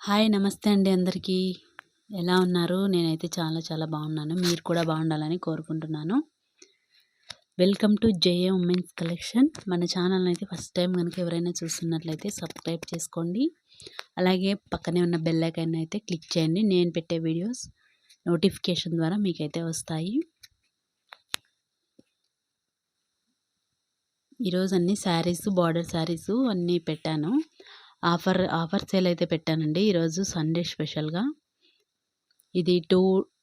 Hi నమస్తే అండి అందరికీ. ఎలా ఉన్నారు? నేనైతే చాలా చాలా బాగున్నాను. మీరు కూడా బాగుండాలని కోరుకుంటున్నాను. Welcome to JA women's collection మన ఛానల్ అయితే ఫస్ట్ టైం కనుక ఎవరైనా చూస్తున్నట్లయితే సబ్స్క్రైబ్ చేసుకోండి. అలాగే పక్కనే ఉన్న బెల్ అయితే క్లిక్ చేయండి. నేను పెట్టే వీడియోస్ నోటిఫికేషన్ ద్వారా మీకైతే వస్తాయి. ఈరోజు అన్ని శారీస్ బార్డర్ శారీస్ అన్నీ పెట్టాను. ఆఫర్ ఆఫర్ సేల్ అయితే పెట్టానండి. ఈరోజు సండే స్పెషల్గా. ఇది టూ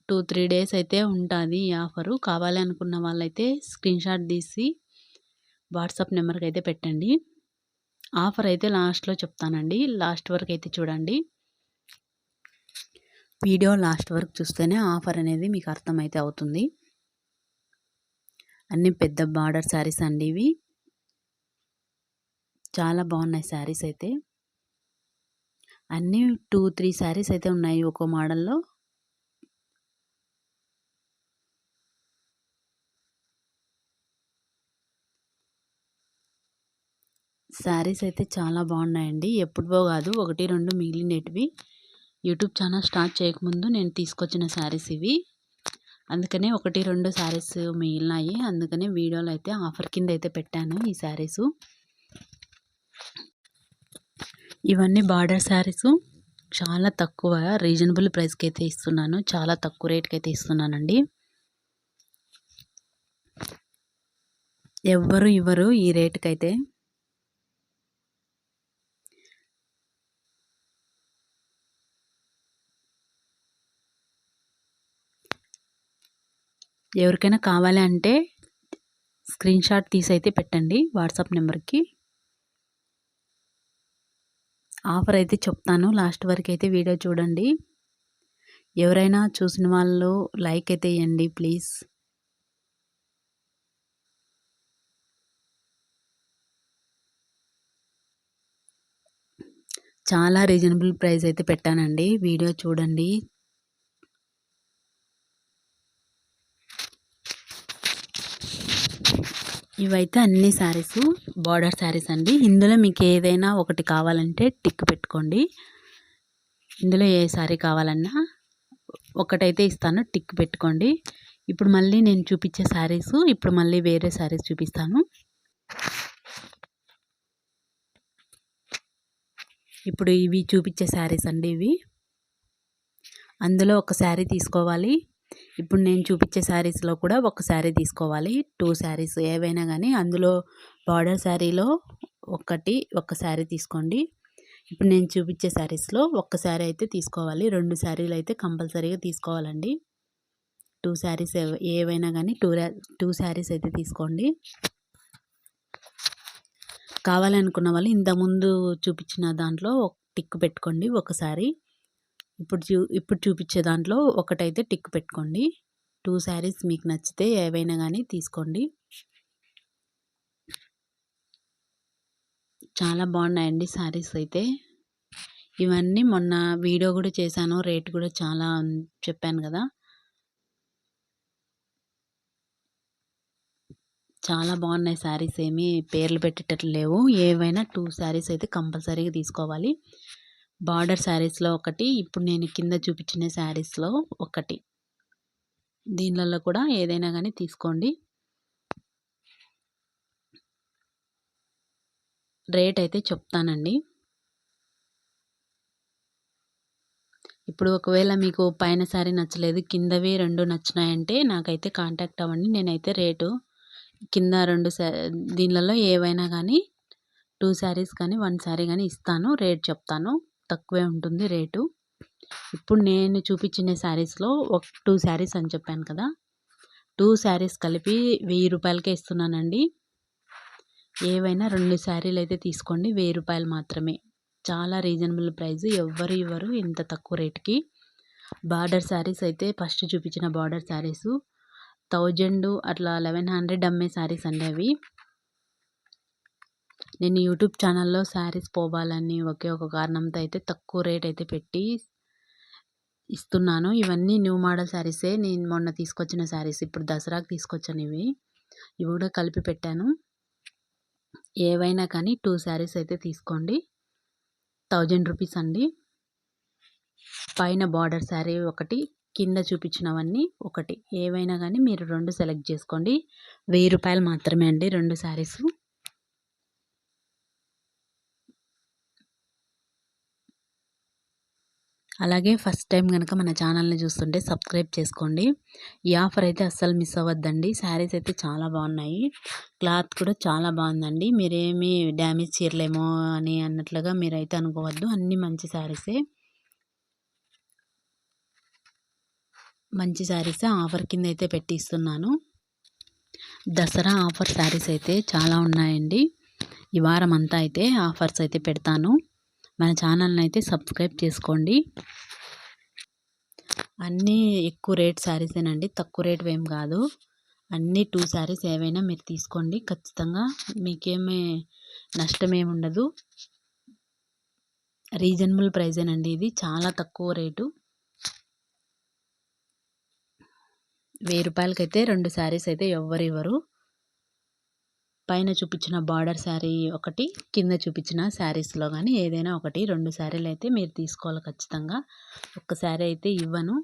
టూ త్రీ డేస్ అయితే ఉంటుంది ఈ ఆఫరు. కావాలి అనుకున్న వాళ్ళైతే స్క్రీన్ షాట్ తీసి వాట్సాప్ నెంబర్కి అయితే పెట్టండి. ఆఫర్ అయితే లాస్ట్లో చెప్తానండి. లాస్ట్ వరకు అయితే చూడండి. వీడియో లాస్ట్ వరకు చూస్తేనే ఆఫర్ అనేది మీకు అర్థమైతే అవుతుంది. అన్ని పెద్ద బార్డర్ శారీస్ అండి ఇవి. చాలా బాగున్నాయి శారీస్ అయితే. అన్నీ టూ త్రీ శారీస్ అయితే ఉన్నాయి ఒక్కో మోడల్లో. శారీస్ అయితే చాలా బాగున్నాయండి. ఎప్పుడువో కాదు ఒకటి రెండు మిగిలినటివి. యూట్యూబ్ ఛానల్ స్టార్ట్ చేయకముందు నేను తీసుకొచ్చిన శారీస్ ఇవి. అందుకనే ఒకటి రెండు శారీస్ మిగిలినాయి. అందుకనే వీడియోలో అయితే ఆఫర్ కింద అయితే పెట్టాను ఈ శారీసు. ఇవన్నీ బార్డర్ శారీస్. చాలా తక్కువ రీజనబుల్ ప్రైస్కి అయితే ఇస్తున్నాను. చాలా తక్కువ రేట్కి అయితే ఇస్తున్నానండి. ఎవ్వరు ఇవ్వరు ఈ రేటుకి అయితే ఎవరికైనా కావాలి అంటే స్క్రీన్ షాట్ తీసి అయితే పెట్టండి. వాట్సాప్ నెంబర్కి. ఆఫర్ అయితే చెప్తాను. లాస్ట్ వరకు అయితే వీడియో చూడండి. ఎవరైనా చూసిన వాళ్ళు లైక్ అయితే ఇవ్వండి ప్లీజ్. చాలా రీజనబుల్ ప్రైస్ అయితే పెట్టానండి. వీడియో చూడండి. ఇవైతే అన్ని శారీస్ బార్డర్ శారీస్ అండి. ఇందులో మీకు ఏదైనా ఒకటి కావాలంటే టిక్ పెట్టుకోండి. ఇందులో ఏ శారీ కావాలన్నా ఒకటైతే ఇస్తాను టిక్ పెట్టుకోండి. ఇప్పుడు మళ్ళీ నేను చూపించే శారీస్ ఇప్పుడు మళ్ళీ వేరే శారీస్ చూపిస్తాను. ఇప్పుడు ఇవి చూపించే శారీస్ అండి ఇవి. అందులో ఒక శారీ తీసుకోవాలి. ఇప్పుడు నేను చూపించే శారీస్లో కూడా ఒక శారీ తీసుకోవాలి. టూ శారీస్ ఏవైనా కానీ అందులో బార్డర్ శారీలో ఒకటి ఒక శారీ తీసుకోండి. ఇప్పుడు నేను చూపించే శారీస్లో ఒక్క శారీ అయితే తీసుకోవాలి. రెండు శారీలు అయితే కంపల్సరీగా తీసుకోవాలండి. టూ శారీస్ ఏవైనా కానీ టూ టూ శారీస్ అయితే తీసుకోండి. కావాలనుకున్న వాళ్ళు ఇంతకుముందు చూపించిన దాంట్లో టిక్ పెట్టుకోండి ఒకసారి ఇప్పుడు చూ ఇప్పుడు చూపించే దాంట్లో ఒకటైతే టిక్ పెట్టుకోండి. టూ శారీస్ మీకు నచ్చితే ఏవైనా కానీ తీసుకోండి. చాలా బాగున్నాయండి శారీస్ అయితే. ఇవన్నీ మొన్న వీడియో కూడా చేశాను రేట్ కూడా చాలా చెప్పాను కదా. చాలా బాగున్నాయి శారీస్ ఏమీ పేర్లు పెట్టేటట్లు లేవు. ఏవైనా టూ శారీస్ అయితే కంపల్సరీగా తీసుకోవాలి. బార్డర్ శారీస్లో ఒకటి ఇప్పుడు నేను కింద చూపించిన శారీస్లో ఒకటి. దీనిలలో కూడా ఏదైనా కానీ తీసుకోండి. రేట్ అయితే చెప్తానండి. ఇప్పుడు ఒకవేళ మీకు పైన శారీ నచ్చలేదు కిందవి రెండు నచ్చినాయంటే నాకైతే కాంటాక్ట్ అవ్వండి. నేనైతే రేటు కింద రెండు దీనిలలో ఏవైనా కానీ టూ శారీస్ కానీ వన్ శారీ కానీ ఇస్తాను రేట్ చెప్తాను. తక్కువే ఉంటుంది రేటు. ఇప్పుడు నేను చూపించిన శారీస్లో ఒక టూ శారీస్ అని చెప్పాను కదా. టూ శారీస్ కలిపి వెయ్యి రూపాయలకే ఇస్తున్నానండి. ఏవైనా రెండు శారీలు అయితే తీసుకోండి వెయ్యి రూపాయలు మాత్రమే. చాలా రీజనబుల్ ప్రైస్. ఎవ్వరు ఇవ్వరు ఇంత తక్కువ రేట్కి. బార్డర్ శారీస్ అయితే ఫస్ట్ చూపించిన బార్డర్ శారీస్. థౌజండ్ అట్లా లెవెన్ హండ్రెడ్ అమ్మే శారీస్ అండి అవి. నేను యూట్యూబ్ ఛానల్లో శారీస్ పోవాలని ఒకే ఒక కారణంతో అయితే తక్కువ రేట్ అయితే పెట్టి ఇస్తున్నాను. ఇవన్నీ న్యూ మోడల్ శారీసే. నేను మొన్న తీసుకొచ్చిన శారీస్ ఇప్పుడు దసరాకి తీసుకొచ్చాను ఇవి ఇవి కూడా కలిపి పెట్టాను. ఏవైనా కానీ టూ శారీస్ అయితే తీసుకోండి. థౌజండ్ రూపీస్ అండి. పైన బార్డర్ శారీ ఒకటి కింద చూపించినవన్నీ ఒకటి. ఏవైనా కానీ మీరు రెండు సెలెక్ట్ చేసుకోండి. వెయ్యి రూపాయలు మాత్రమే అండి రెండు శారీసు. అలాగే ఫస్ట్ టైం కనుక మన ఛానల్ని చూస్తుంటే సబ్స్క్రైబ్ చేసుకోండి. ఈ ఆఫర్ అయితే అస్సలు మిస్ అవ్వద్దండి. శారీస్ అయితే చాలా బాగున్నాయి. క్లాత్ కూడా చాలా బాగుందండి. మీరేమి డ్యామేజ్ చీరలేమో అని అన్నట్లుగా మీరైతే అనుకోవద్దు. అన్నీ మంచి శారీసే. మంచి శారీసే ఆఫర్ కింద అయితే పెట్టిస్తున్నాను. దసరా ఆఫర్ శారీస్ అయితే చాలా ఉన్నాయండి. ఈ వారం అంతా అయితే ఆఫర్స్ అయితే పెడతాను. మన ఛానల్ని అయితే సబ్స్క్రైబ్ చేసుకోండి. అన్నీ ఎక్కువ రేట్ శారీసేనండి. తక్కువ రేట్ ఏం కాదు. అన్నీ టూ శారీస్ ఏవైనా మీరు తీసుకోండి. ఖచ్చితంగా మీకేమీ నష్టమేమి ఉండదు రీజనబుల్ ప్రైజేనండి ఇది. చాలా తక్కువ రేటు. వెయ్యి రూపాయలకైతే రెండు శారీస్ అయితే ఎవ్వరు ఇవ్వరు. పైన చూపించిన బార్డర్ శారీ ఒకటి కింద చూపించిన శారీస్లో కానీ ఏదైనా ఒకటి రెండు శారీలు అయితే మీరు తీసుకోవాలి ఖచ్చితంగా. ఒక్క శారీ అయితే ఇవ్వను.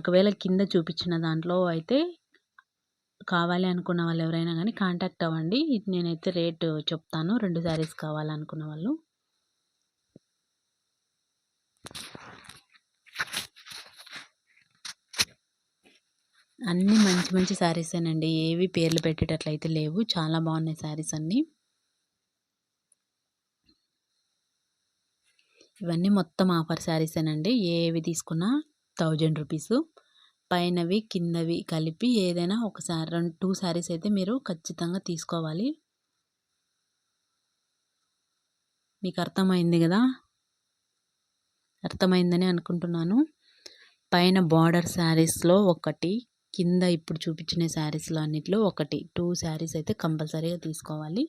ఒకవేళ కింద చూపించిన దాంట్లో అయితే కావాలి అనుకున్న వాళ్ళు ఎవరైనా కానీ కాంటాక్ట్ అవ్వండి. నేనైతే రేటు చెప్తాను. రెండు శారీస్ కావాలనుకున్న వాళ్ళు. అన్నీ మంచి మంచి శారీసేనండి ఏవి పేర్లు పెట్టేటట్లయితే లేవు. చాలా బాగున్నాయి శారీస్ అన్నీ. ఇవన్నీ మొత్తం ఆఫర్ శారీసేనండి ఏవి తీసుకున్నా థౌజండ్ రూపీస్. పైనవి కిందవి కలిపి ఏదైనా ఒక శారీ రెండు టూ శారీస్ అయితే మీరు ఖచ్చితంగా తీసుకోవాలి. మీకు అర్థమైంది కదా? అర్థమైందని అనుకుంటున్నాను. పైన బార్డర్ శారీస్లో ఒకటి కింద ఇప్పుడు చూపించిన శారీస్లో అన్నిట్లో ఒకటి. టూ శారీస్ అయితే కంపల్సరీగా తీసుకోవాలి.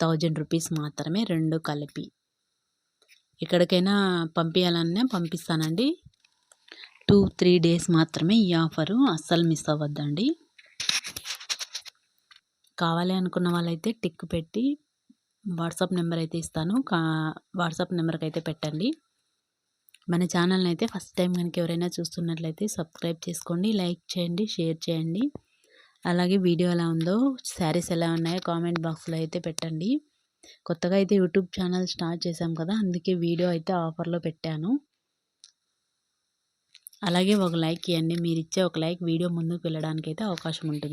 థౌజండ్ రూపీస్ మాత్రమే రెండు కలిపి. ఎక్కడికైనా పంపించాలన్నా పంపిస్తానండి. టూ త్రీ డేస్ మాత్రమే ఈ ఆఫరు. అస్సలు మిస్ అవ్వద్దండి. కావాలి అనుకున్న వాళ్ళైతే టిక్ పెట్టి వాట్సాప్ నెంబర్ అయితే ఇస్తాను. కా వాట్సాప్ నెంబర్కి అయితే పెట్టండి. మన ఛానల్ని అయితే ఫస్ట్ టైం కనుక ఎవరైనా చూస్తున్నట్లయితే సబ్స్క్రైబ్ చేసుకోండి లైక్ చేయండి షేర్ చేయండి. అలాగే వీడియో ఎలా ఉందో శారీస్ ఎలా ఉన్నాయో కామెంట్ బాక్స్లో అయితే పెట్టండి. కొత్తగా అయితే యూట్యూబ్ ఛానల్ స్టార్ట్ చేశాం కదా అందుకే వీడియో అయితే ఆఫర్లో పెట్టాను. అలాగే ఒక లైక్ ఇవ్వండి మీరు ఇచ్చే ఒక లైక్ వీడియో ముందుకు వెళ్ళడానికి అయితే అవకాశం ఉంటుంది.